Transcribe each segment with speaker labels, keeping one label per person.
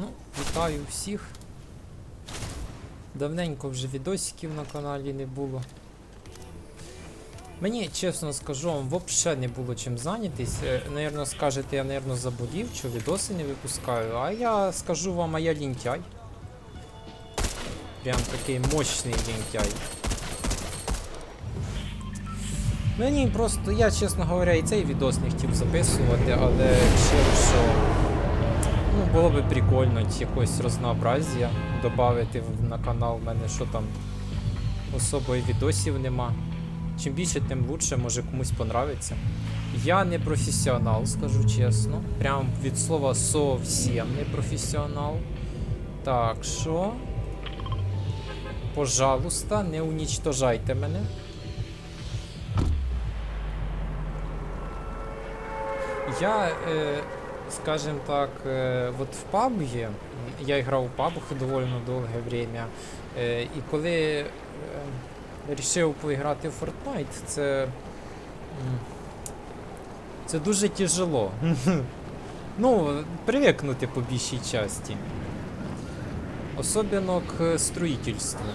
Speaker 1: Ну, вітаю всіх. Давненько вже відосиків на каналі не було. Мені, чесно скажу, вам взагалі не було чим зайнятись. Е, Наверно, скажете, я, наверно, заболів, що відоси не випускаю. А я скажу вам, а я лінтяй. Прям такий мощний лінтяй. Мені просто, я, чесно говоря, і цей відос не хотів записувати, але вирішив, що ну, було би прикольно якось разнообразія додати на канал. У мене що там особо і відосів нема. Чим більше, тим лучше, може комусь понравиться. Я не професіонал, скажу чесно. Прям від слова совсем не професіонал. Так що. Пожалуйста, не унічтожайте мене. Я, е, скажем так, е, от в PUBG, я грав у PUBG довольно довге время, е, і коли е, вирішив поіграти в Fortnite, це. Це дуже тяжело. ну, привикнути по більшій часті. Особливо к строїтельству.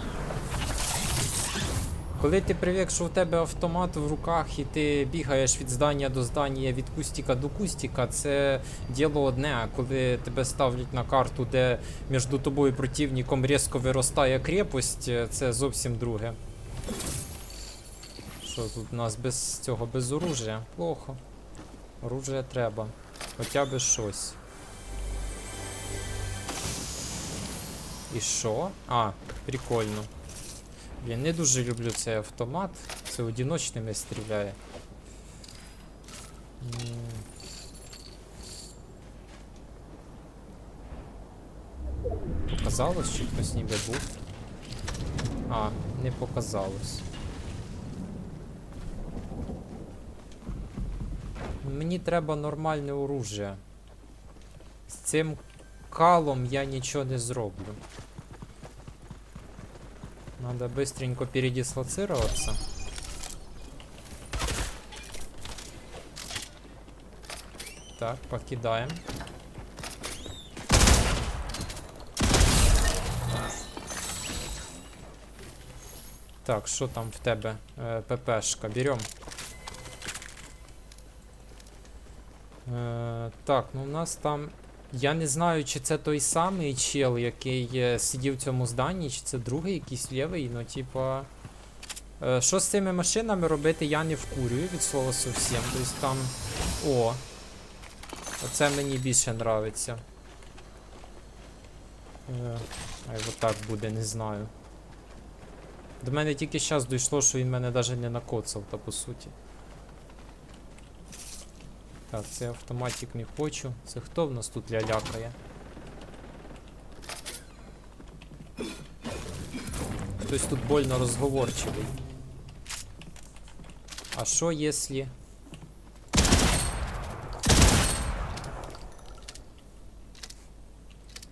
Speaker 1: Коли ти привик, що у тебе автомат в руках і ти бігаєш від здання до здання, від кустика до кустика, це діло одне. А коли тебе ставлять на карту, де між тобою і противником різко виростає крепость, це зовсім друге. Що тут у нас без цього без оружия? Плохо. Оружие треба. Хоча б щось. І що? А, прикольно. Я не дуже люблю цей автомат. Це одиночними стріляє. Показалось, чи хтось ніби був? А, не показалось. Мені треба нормальне оружие. З цим калом я нічого не зроблю. Надо быстренько передислоцироваться. Так, покидаем. Так, що там в тебе? Е, ППшка, берем. Е, так, ну у нас там. Я не знаю, чи це той самий чел, який е, сидів в цьому зданні, чи це другий якийсь лівий, ну типа. Е, що з цими машинами робити, я не вкурюю від слова совсем. Тобто там. О! Оце мені більше нравиться. Е, ай, отак буде, не знаю. До мене тільки зараз дійшло, що він мене навіть не накоцав, та по суті. Так, це автоматик не хочу. Це хто в нас тут лялякає? Хтось тут больно розговорчивий. А що если...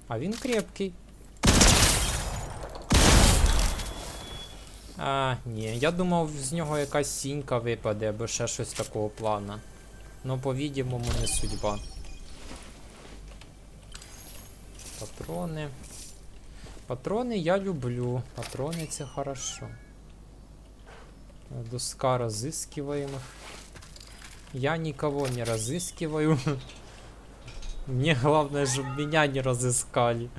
Speaker 1: А він крепкий. А, ні, я думав, з нього якась сінька випаде, або ще щось такого плана. Но, по-видимому, не судьба. Патроны. Патроны я люблю. Патроны це хорошо. Доска разыскиваемых. Я никого не разыскиваю. Мне главное, чтобы меня не разыскали.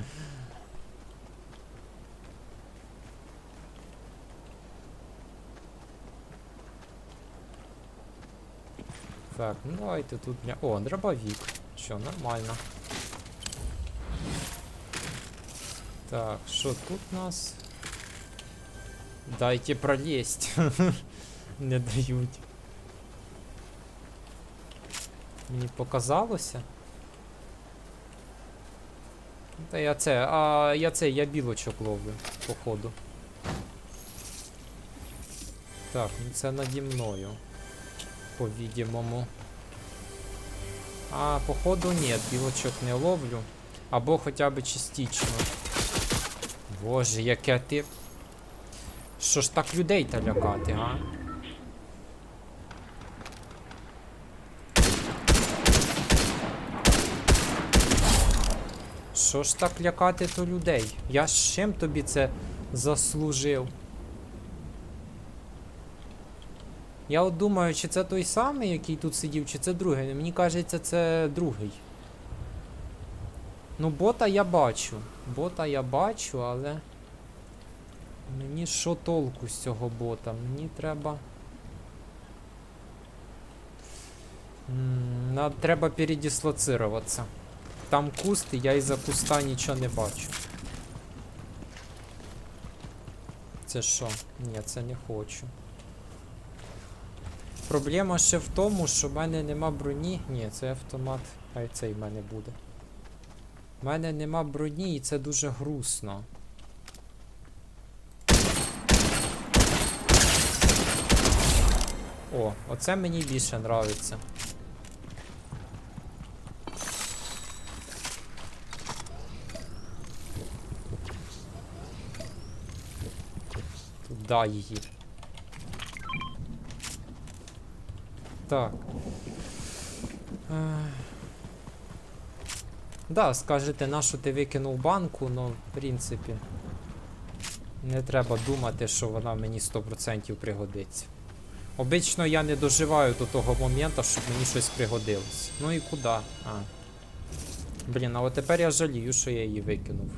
Speaker 1: Так, ну давайте тут для... О, дробовик. Що, нормально. Так, що тут у нас? Дайте пролезть. Не дають. Мені показалося. Та я це, а я це, я білочок ловлю, походу. Так, ну це наді мною по-видимому. А, походу нет, білочок не ловлю. Або хоча б частично. Боже, яке ти. Що ж так людей та лякати, а? Що ж так лякати то людей? Я ж чим тобі це заслужив? Я от думаю, чи це той самий, який тут сидів, чи це другий. Мені кажеться, це другий. Ну, бота я бачу. Бота я бачу, але. Мені що толку з цього бота? Мені треба. Нам треба передислоцироваться. Там куст, і я із-за куста нічого не бачу. Це що? Ні, це не хочу. Проблема ще в тому, що в мене нема броні. Ні, це автомат. Хай цей в мене буде. У мене нема броні і це дуже грустно. О, оце мені більше нравиться. Туда її. Так. Е, Да, скажете, на що ти викинув банку, но в принципі. Не треба думати, що вона мені 100% пригодиться. Обично я не доживаю до того моменту, щоб мені щось пригодилось. Ну і куди? А. Блін, а от тепер я жалію, що я її викинув.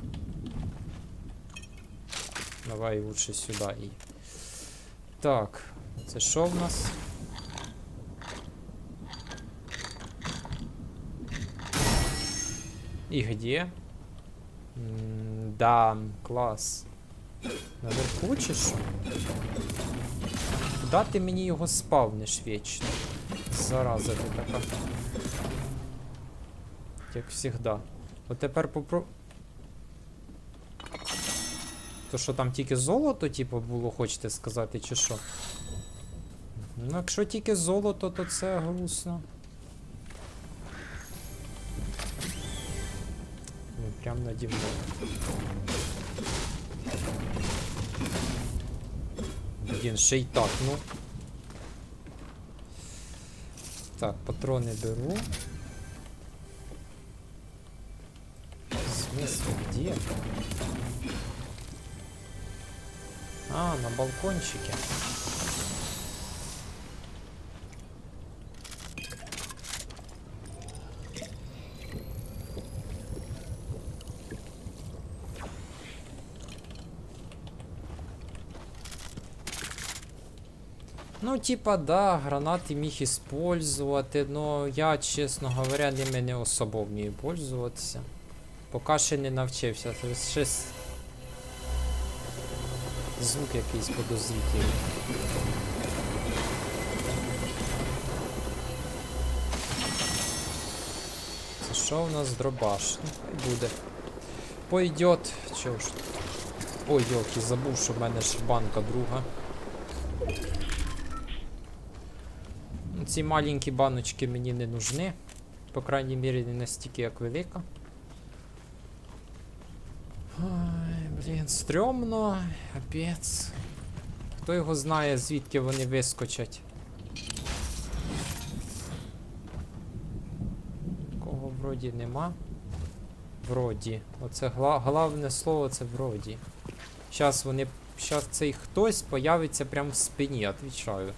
Speaker 1: Давай лучше сюди її. Так, це що в нас? И где? М, Да, клас. Наверху чи що? Куда ти мені його спавниш вічно? Зараза ти така. Як завжди. От тепер попро... То що там тільки золото, типу, було, хочете сказати, чи що? Ну, якщо тільки золото, то це грустно. Прям наді мною. Блін, ще так, ну. Так, патрони беру. В смысле, где? А, на балкончике. Ну, типа, да, гранати міг использувати, но я, чесно говоря, ними не особо вмію пользуватися. Поки ще не навчився. Це щось. Звук якийсь подозрительний. Це що у нас дробаш? Ну, хай буде. Пойдет. Чого ж. Ой, йолки, забув, що в мене ж банка друга. Ці маленькі баночки мені не нужны. По крайній мірі не настільки як велика. Ой, блін, стрьомно, капець. Хто його знає, звідки вони вискочать? Кого вроді нема. Вроді. Оце гла головне слово це вроді. Щас вони. Щас цей хтось появиться прямо в спині, отвічаю.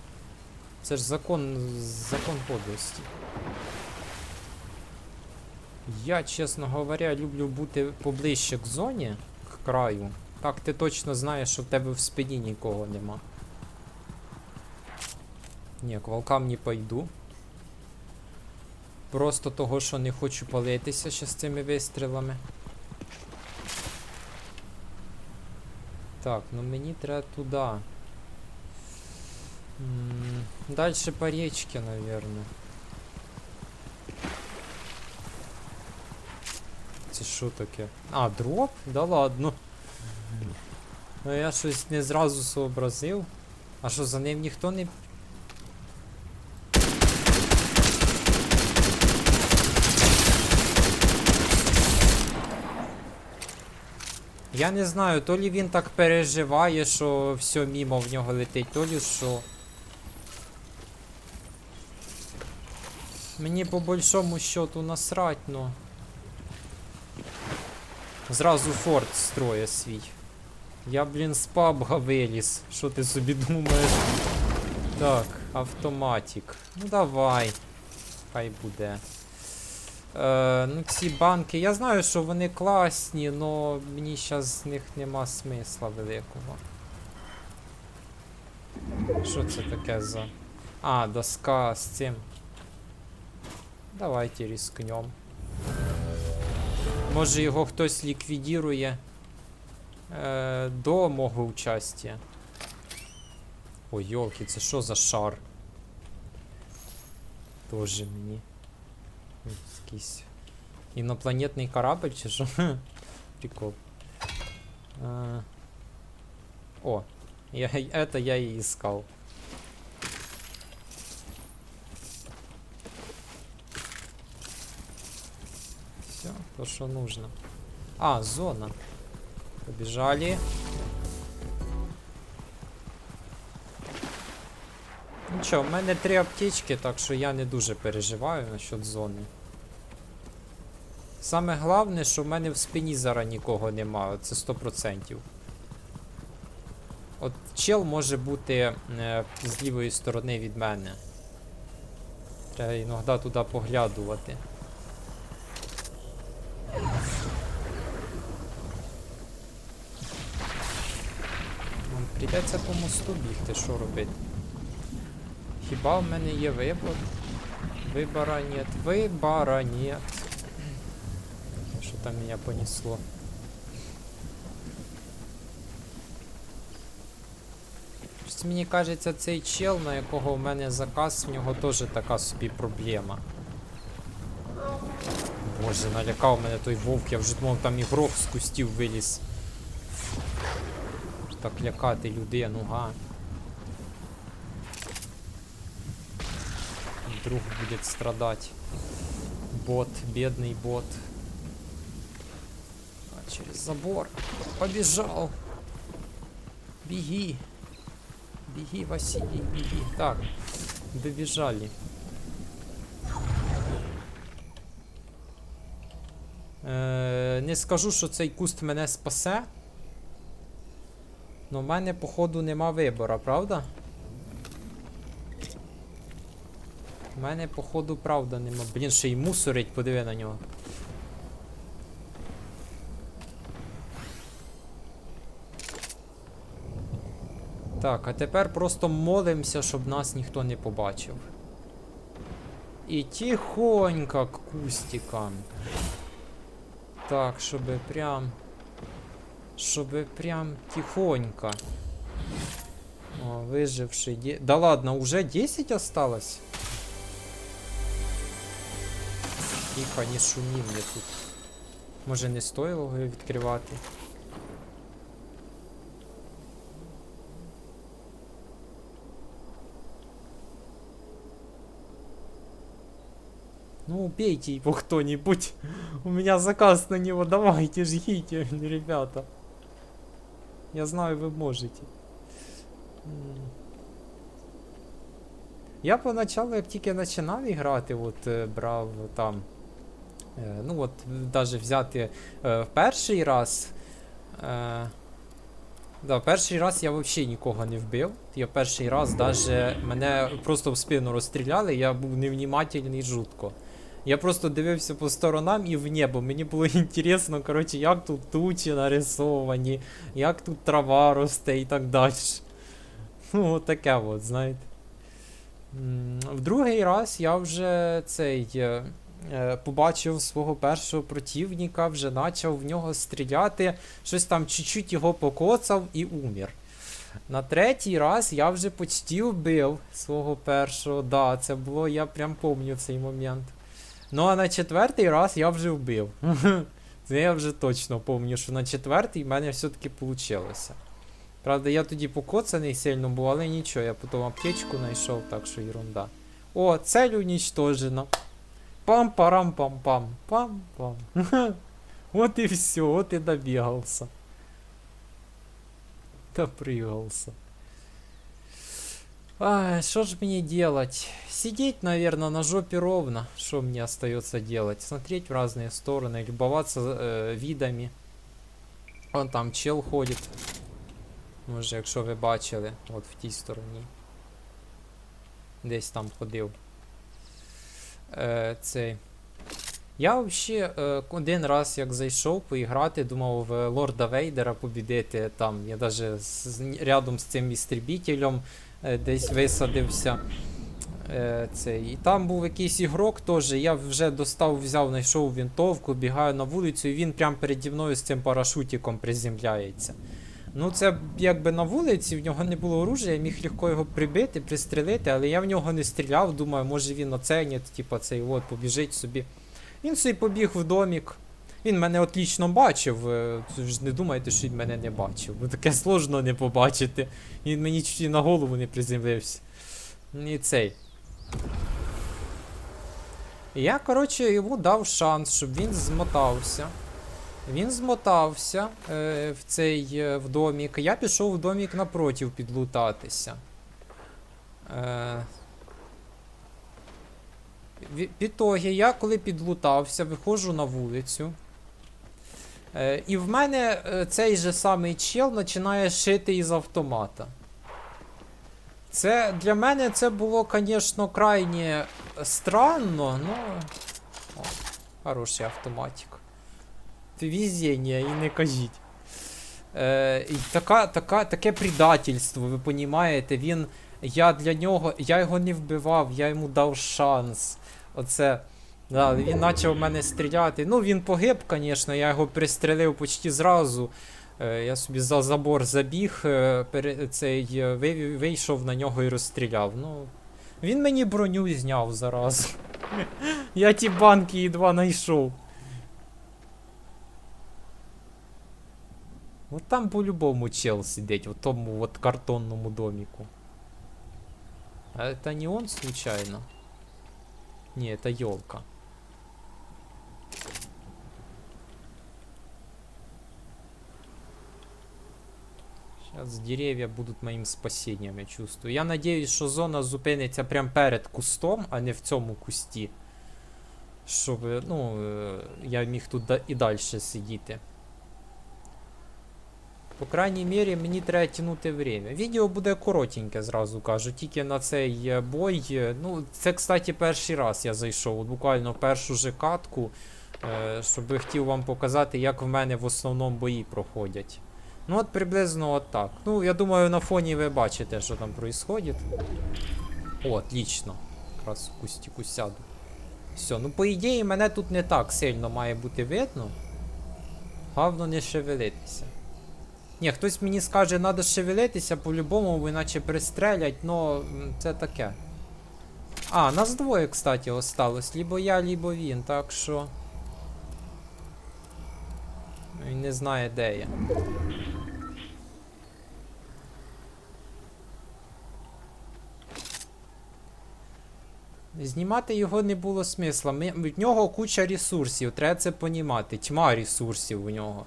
Speaker 1: Це ж закон. закон подлості. Я, чесно говоря, люблю бути поближче к зоні, к краю. Так ти точно знаєш, що в тебе в спині нікого нема. Ні, к волкам не пойду. Просто того, що не хочу палитися ще з цими вистрілами. Так, ну мені треба туди. Дальше по речке, наверное. Це що таке? А, дроп? Да ладно. Ну я щось не зразу сообразив. А що за ним ніхто не. Я не знаю, то лі він так переживає, що все мімо в нього летить, то лі що. Мені по большому счету насрать, но. Зразу форт строє свій. Я, блін, з пабга виліз. Що ти собі думаєш? Так, автоматик. Ну давай. Хай буде. Е, ну, ці банки, я знаю, що вони класні, але мені зараз з них нема смисла великого. Що це таке за. А, доска з цим. Давайте рискнем. Може його хтось ліквідірує е, до мого участия. Ой, йолки, це що за шар? Тоже мені. Якийсь інопланетний корабль чи що? Прикол. Е, О, я, это я и искал. То, что нужно. А, зона. Побежали. Нічого, в мене три аптечки, так що я не дуже переживаю насчет зони. Саме головне, що в мене в спині зараз нікого немає, це 100%. От чел може бути е, з лівої сторони від мене. Треба іноді туди поглядувати. Нам прийдеться по мосту бігти, що робити? Хіба в мене є вибор? Вибора нет. Вибора нет. Що там мене понесло? Щось мені кажеться, цей чел, на якого в мене заказ, в нього теж така собі проблема. Боже, налякав мене той вовк, я вже думав, там ігрок з кустів виліз. Так лякати людину, га. Друг будет страдать. Бот, бедный бот. А, через забор. Побежал. Беги. Беги, Василий, беги. Так, добежали. Е, не скажу, що цей куст мене спасе. Но в мене, походу, нема вибора, правда? У мене, походу, правда нема. Блін, ще й мусорить, подиви на нього. Так, а тепер просто молимося, щоб нас ніхто не побачив. І тихонько к кустикам. Так, щоб прям. Щоб прям тихонько. О, выживший. Де... Да ладно, уже 10 осталось? Тихо, не шумі мне тут. Може не стоїло його відкривати? Ну убейте его кто-нибудь. У меня заказ на него. Давайте, жгите, ребята. Я знаю, вы можете. Я поначалу, як тільки починав грати, от е, брав там. е, ну от, навіть взяти е, в перший раз. Да, перший раз я взагалі нікого не вбив. Я перший раз даже мене просто в спину розстріляли, я був невнімательний жутко. Я просто дивився по сторонам і в небо. Мені було інтересно, коротше, як тут тучі нарисовані, як тут трава росте і так далі. Ну, от таке от, знаєте. В другий раз я вже цей е, е, побачив свого першого противника, вже почав в нього стріляти, щось там чуть-чуть його покоцав і умір. На третій раз я вже почти вбив свого першого. Да, це було, я прям пам'ятаю цей момент. Ну а на четвертий раз я вже вбив. Я вже точно пам'ятаю, що на четвертий в мене все-таки вийшло. Правда, я тоді покоцаний сильно був, але нічого, я потім аптечку знайшов, так що ерунда. О, цель уничтожена. Пам-парам-пам-пам. Пам-пам. Вот и все, вот и добегался. Допрыгался. Ай, что ж мне делать? Сидеть, наверное, на жопе ровно. Что мне остается делать? Смотреть в разные стороны, любоваться э, видами. Вон там чел ходить. Може, якщо ви бачили, от в тій стороні. Десь там ходив. Е, цей. Я взагалі е, один раз як зайшов поіграти, думав в Лорда Вейдера побідити там. Я навіть з, з- рядом з цим істребітелем е, десь висадився. Е, цей. І там був якийсь ігрок теж. Я вже достав, взяв, знайшов вінтовку, бігаю на вулицю, і він прямо переді мною з цим парашутиком приземляється. Ну, це якби на вулиці, в нього не було оружия, я міг легко його прибити, пристрелити, але я в нього не стріляв, думаю, може він оценить, типу, цей от, побіжить собі. Він собі побіг в домік. Він мене отлічно бачив. е, Ви ж не думайте, що він мене не бачив. Бо таке сложно не побачити. Він мені чуть на голову не приземлився. І цей. Я, коротше, йому дав шанс, щоб він змотався. Він змотався е, в цей е, в домік. Я пішов в домік напротив підлутатися. Е, в- я коли підлутався, виходжу на вулицю. Е, і в мене е, цей же самий чел починає шити із автомата. Це для мене це було, звісно, крайне странно, ну. О, хороший автоматик. Везіння і не кажіть. Е, і така, така, таке предательство, ви розумієте? Він. Я для нього. Я його не вбивав, я йому дав шанс. Оце. Да, він почав мене стріляти. Ну, він погиб, звісно, я його пристрелив почти зразу. Е, я собі за забор забіг, е, цей, е, вийшов на нього і розстріляв. Ну, він мені броню зняв зараз. Я ті банки едва знайшов. Ну там по-любому чел сидить, в тому вот картонному домику. А это не он случайно? Не, это елка. Сейчас деревья будут моим спасением, я чувствую. Я надеюсь, що зона зупиниться прямо перед кустом, а не в цьому кусті. Щоб, ну, е, я міг тут і далі сидіти. По крайній мірі, мені треба тягнути время. Відео буде коротеньке, зразу кажу, тільки на цей е, бой. е, Ну, це, кстати, перший раз я зайшов, от буквально першу же катку, е, щоб я хотів вам показати, як в мене в основному бої проходять. Ну, от приблизно от так. Ну, я думаю, на фоні ви бачите, що там відбувається. О, отлично. Якраз в кустіку сяду. Все, ну по ідеї мене тут не так сильно має бути видно. Главно не шевелитися. Ні, хтось мені скаже, треба шевелитися, по-любому, бо іначе пристрелять, но це таке. А, нас двоє, кстати, осталось. Лібо я, лібо він, так що. Він не знає, де я. Знімати його не було смисла. Ми, в нього куча ресурсів, треба це понімати. Тьма ресурсів у нього.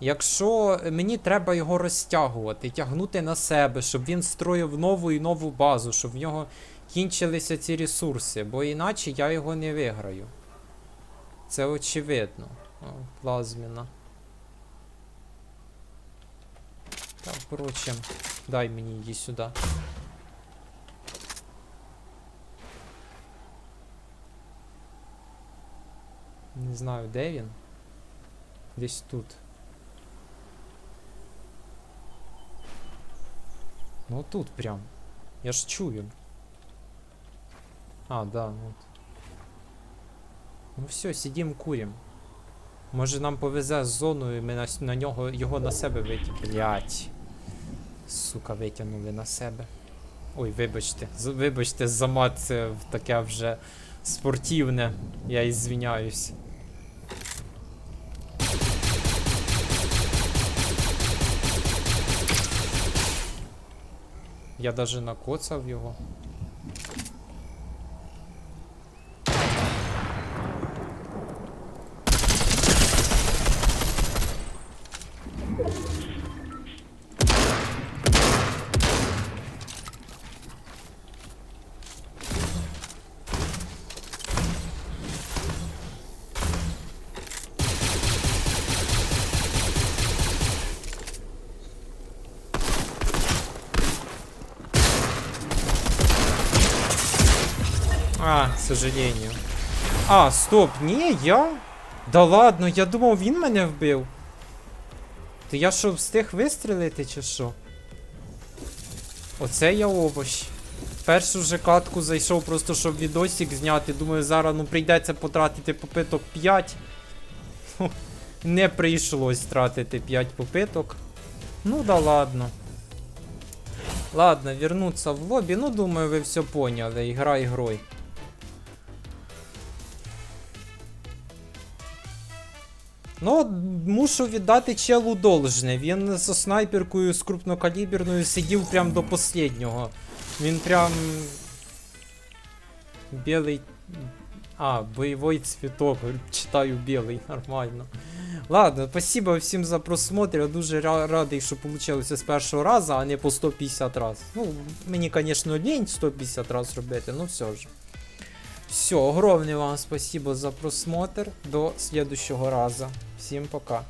Speaker 1: Якщо мені треба його розтягувати, тягнути на себе, щоб він строїв нову і нову базу, щоб в нього кінчилися ці ресурси, бо іначе я його не виграю. Це очевидно. О, плазміна. Так, коротше, дай мені її сюди. Не знаю, де він. Десь тут. Ну тут прям. Я ж чую. А, да, ну от. Ну все, сидім курим. Може нам повезе з зоною, і ми на, на нього його на себе витягнули. Блять. Сука, витягнули на себе. Ой, вибачте, вибачте, за мат це в таке вже спортивне. Я ізвиняюсь. Я даже накоцав його. Сожалению. А, стоп, ні, я? Да ладно, я думав, він мене вбив. То я що, встиг вистрілити чи що? Оце я овощ. Першу же катку зайшов просто, щоб відосик зняти. Думаю, зараз ну прийдеться потратити попиток 5. Ну, Не прийшлось тратити 5 попиток. Ну да ладно. Ладно, вернуться в лобі. Ну, думаю, ви все поняли. Ігра ігрой. Ну, мушу віддати челу должне. Він зі снайперкою з крупнокаліберною сидів прям до последнього. Він прям. Білий. А, бойовий цвіток. Читаю білий, нормально. Ладно, спасибо всім за просмотр. Я дуже радий, що вийшло з першого разу, а не по 150 раз. Ну, мені, звісно, лінь 150 раз робити, ну все ж. Все, огромне вам спасибо за просмотр. До следующего раза. Всім пока.